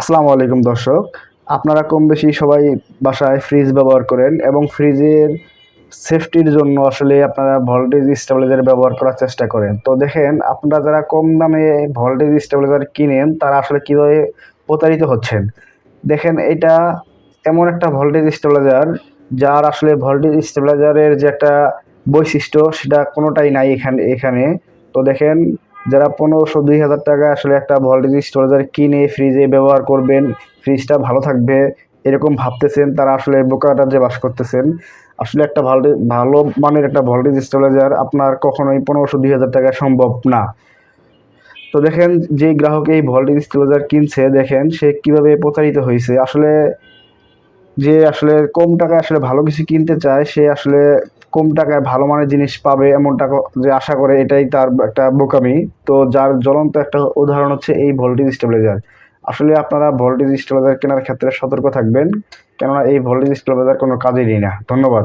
আসসালামু আলাইকুম দর্শক। আপনারা কম বেশি সবাই বাসায় ফ্রিজ ব্যবহার করেন এবং ফ্রিজের সেফটির জন্য আসলে আপনারা ভোল্টেজ স্টেবিলাইজার ব্যবহার করার চেষ্টা করেন। তো দেখেন, আপনারা যারা কম দামে ভোল্টেজ স্টেবিলাইজার কিনেন, তারা আসলে কীভাবে প্রতারিত হচ্ছেন? দেখেন, এটা এমন একটা ভোল্টেজ স্টেবিলাইজার যার আসলে ভোল্টেজ স্টেবিলাইজারের যে একটা বৈশিষ্ট্য, সেটা কোনোটাই নাই এখানে এখানে। তো দেখেন যারা পনেরোশো, দুই হাজার টাকা আসলে একটা ভোল্টেজ স্টোরেজার কিনে ফ্রিজে ব্যবহার করবেন ফ্রিজটা ভালো থাকবে, এরকম ভাবতেছেন, তারা আসলে বোকাটা যে বাস করতেছেন, আসলে একটা ভালো ভালো মানের একটা ভোল্টেজ স্টোরেজার আপনার কখনোই পনেরোশো, দুই হাজার টাকা সম্ভব না। তো দেখেন, যে গ্রাহক এই ভোল্টেজ স্টোরেজার কিনছে, দেখেন সে কীভাবে প্রতারিত হয়েছে। আসলে যে আসলে কম টাকায় আসলে ভালো কিছু কিনতে চায়, সে আসলে কম টাকায় ভালো মানের জিনিস পাবে এমন টাকা যে আশা করে এটাই তার একটা বোকামি। তো যার জ্বলন্ত একটা উদাহরণ হচ্ছে এই ভোল্টেজ স্টেবিলাইজার। আসলে আপনারা ভোল্টেজ স্টেবিলাইজার কেনার ক্ষেত্রে সতর্ক থাকবেন, কেননা এই ভোল্টেজ স্টেবিলাইজার কোনো কাজেরই না। ধন্যবাদ।